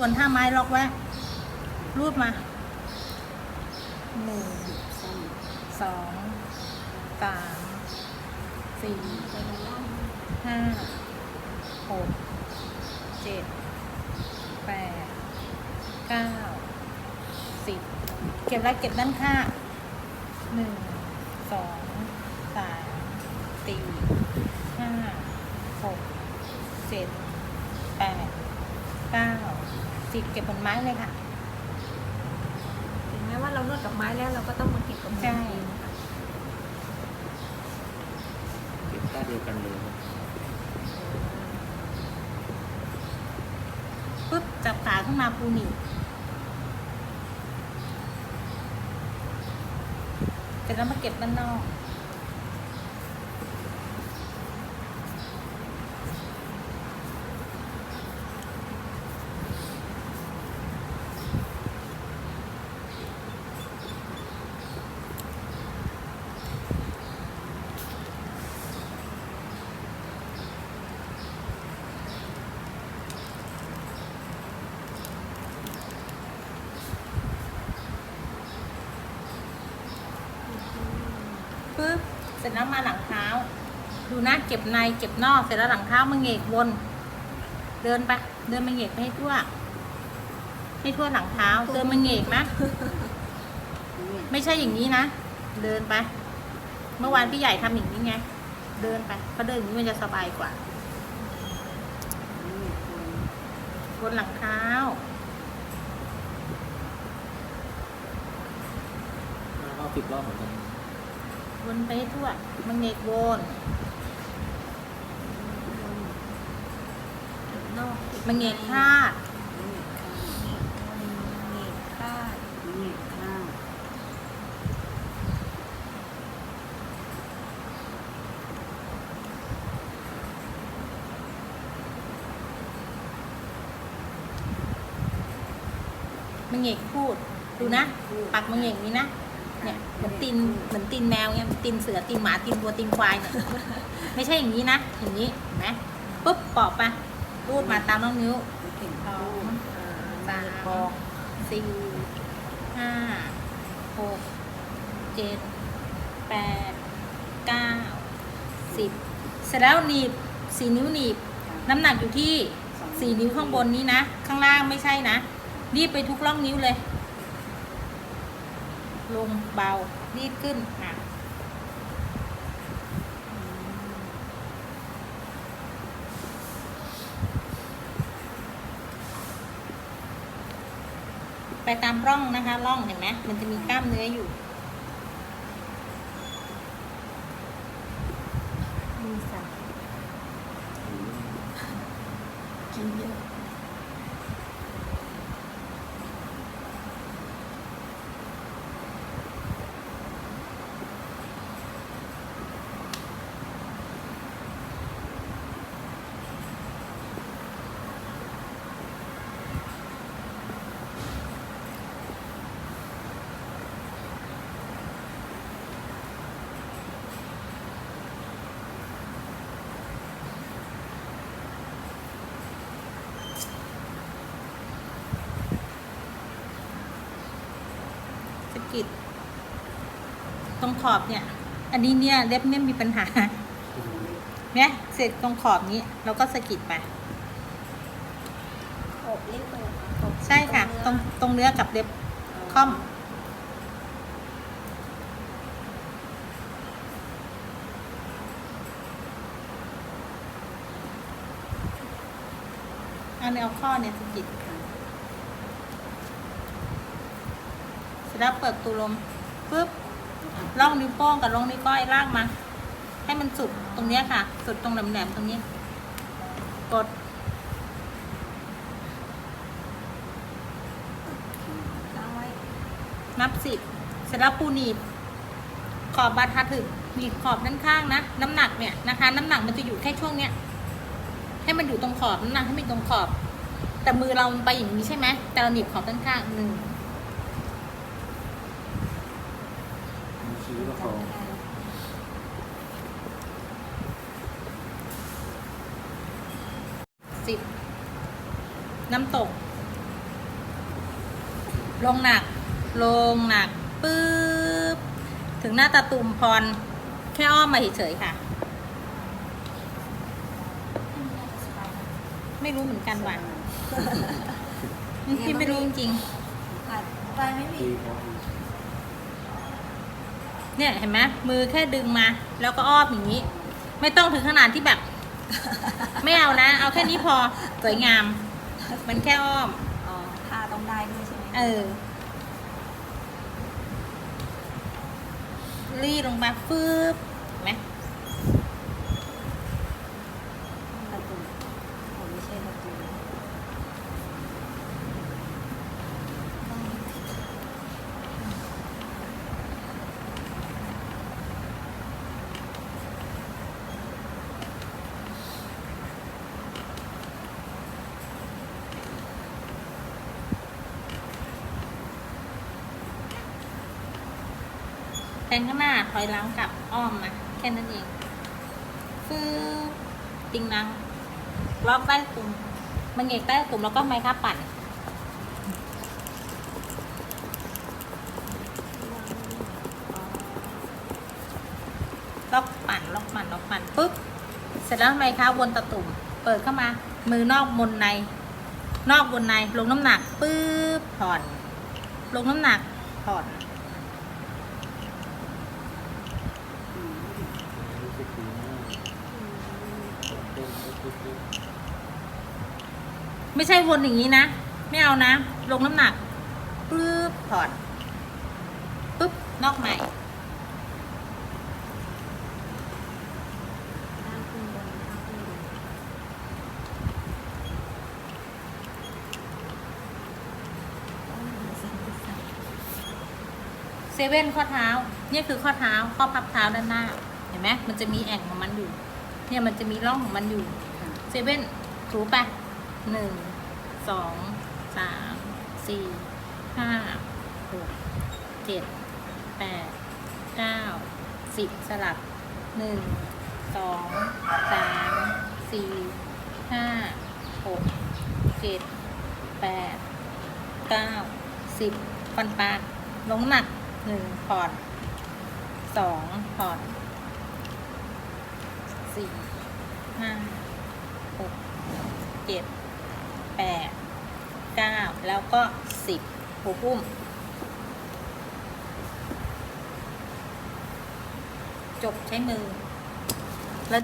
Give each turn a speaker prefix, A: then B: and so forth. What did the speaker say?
A: ส่วนท่าไม้ล็อกไว้รูดมาหนึ่งสองสามสี่ห้าหกเจ็ดแปดเก้าสิบเก็บแล้วเก็บด้านข้างหนึ่งสองสามสี่ห้าหกเจ็ดแปดเก้า สิบเก็บบนไม้เลยค่ะ
B: ถึงแม้ว่าเรานวดกับไม้แล้วเราก็ต้องมาเก็บกับมือ
A: ใช่
B: เองค่ะ
C: เก็บท่าเดียวกันเลยครับ
A: ปุ๊บจับขาขึ้นมาปูหนีบเสร็จแล้วมาเก็บด้านนอก ปึ๊บเส ร็จแล้วมาหลังเท้า ดูนะเก็บในเก็บนอกเสร็จแล้วหลังเท้ามาเหงกวนเดินไปเดินมาเหงกไปให้ทั่ว ให้ทั่วหลังเท้า เดินมาเหงกนะไม่ใช่อย่างนี้นะ เดินไป เมื่อวานพี่ใหญ่ทำอย่างนี้ไง เดินไปเพราะเดินอย่างนี้มันจะสบายกว่าบนหลังเท้า
C: รอบสิบรอบเหมือนกัน
A: วนไปให้ทั่วมาเหงกวน
B: นอก
A: มาเหงกพลาด
B: เงกคาด
A: มังเอกพูด ดูนะ ปักมังเอกนี้นะ เนี่ยเหมือนตีนเหมือนตีนแมวเนี่ยตีนเสือตีนหมาตีนวัวตีนควายเนี่ยไม่ใช่อย่างนี้นะอย่างนี้เห็นไหมปุ๊บปอกไปรูดมาตามน้องนิ้วสองสามสี่ห้าหกเจ็ดแปดเก้าสิบเสร็จแล้วหนีบสี่นิ้วหนีบ น้ำหนักอยู่ที่สี่นิ้วข้างบนนี้นะ ข้างล่างไม่ใช่นะรีบไปทุกร่องนิ้วเลย ลงเบารีบขึ้นอะไปตามร่องนะคะ ร่องเห็นไหมมันจะมีกล้ามเนื้ออยู่
B: มือสั่นกินเยอะ
A: กิดตรงขอบเนี่ย อันนี้เนี่ยเล็บเนี่ยมีปัญหาเนี่ยเสร็จตรงขอบนี้เราก็สะกิดไป
B: ขบเล็กเลยขบ
A: ใช่ค่ะ ตรงตรงเนื้อกับเล็บค่อมเอาแนวข้อเนี่ยสะกิดเสร็จ แล้วเปิดตูลมปุ๊บล่องนิ้วโป้งกับล่องนิ้วก้อยลากมา ให้มันสุดตรงนี้ค่ะ สุดตรงแหลมๆตรงนี้ กด นับสิบเสร็จแล้วปูหนีบ ขอบบาทัดถึงหนีบขอบด้านข้างนะ น้ำหนักเนี่ยนะคะ น้ำหนักมันจะอยู่แค่ช่วงเนี้ย ให้มันอยู่ตรงขอบน้ำหนักให้มันอยู่ตรงขอบ แต่มือเราไปอย่างนี้ใช่ไหมแต่เราหนีบขอบด้านข้างหนึ่ง
C: มีชี้ประคอง
A: สิบน้ำตก ลงหนัก ลงหนักปึ๊บ ถึงหน้าตาตุ่มพร แค่อ้อมมาเฉยๆค่ะ ไม่รู้เหมือนกันว่ะพี่ไม่รู้จริง
B: ค่ะไปไหม่มี
C: ดีพอดี
A: ๆ เนี่ยเห็นไหมมือแค่ดึงมา แล้วก็อ้อมอย่างนี้ ไม่ต้องถึงขนาดที่แบบ ไม่เอานะ เอาแค่นี้พอสวยงาม มันแค่อ้อม
B: อ๋อท่าต้องได้ด้วยใช่ไหม
A: เออรีดลงมาฟืบเห็นไหม
B: ประตูโอ้ไม่ใช่ประตู
A: แทงข้างหน้าถอยหลังกลับอ้อมมาแค่นั้นเองฟืบติงนังล็อกใต้ตุ่มมันเหงกใต้ตุ่มแล้วก็ไม้ค้าปั่นล็อกปั่นล็อกปั่นล็อกปั่นปุ๊บเสร็จแล้วไม้คะวนตะตุ่ม เปิดเข้ามา มือนอกบนใน นอกบนในลงน้ำหนักปุ๊บผ่อน ลงน้ำหนักผ่อน
C: รู้สึกดีมากเต้นเต้นเต้นเต้น
A: ไม่ใช่วนอย่างนี้นะ ไม่เอานะ ลงน้ำหนักปุ๊บผ่อนปุ๊บนอกใหม่
B: ท่าขึ้นบนท่าขึ้นบนต้องมีเส้นติดสาย
A: เซเว่นข้อเท้า เนี่ยคือข้อเท้าข้อพับเท้าด้านหน้า เห็นไหมมันจะมีแอ่งของมันอยู่ เนี่ยมันจะมีร่องของมันอยู่ เซเว่นถูไปหนึ่งสองสามสี่ห้าหกเจ็ดแปดเก้าสิบสลับหนึ่งสองสามสี่ห้าหกเจ็ดแปดเก้าสิบฟันปลาลงหนักหนึ่งผ่อนสองผ่อนสี่ห้า หกเจ็ดแปดเก้าแล้วก็สิบหัวปุ้ม จบใช้มือแล้ว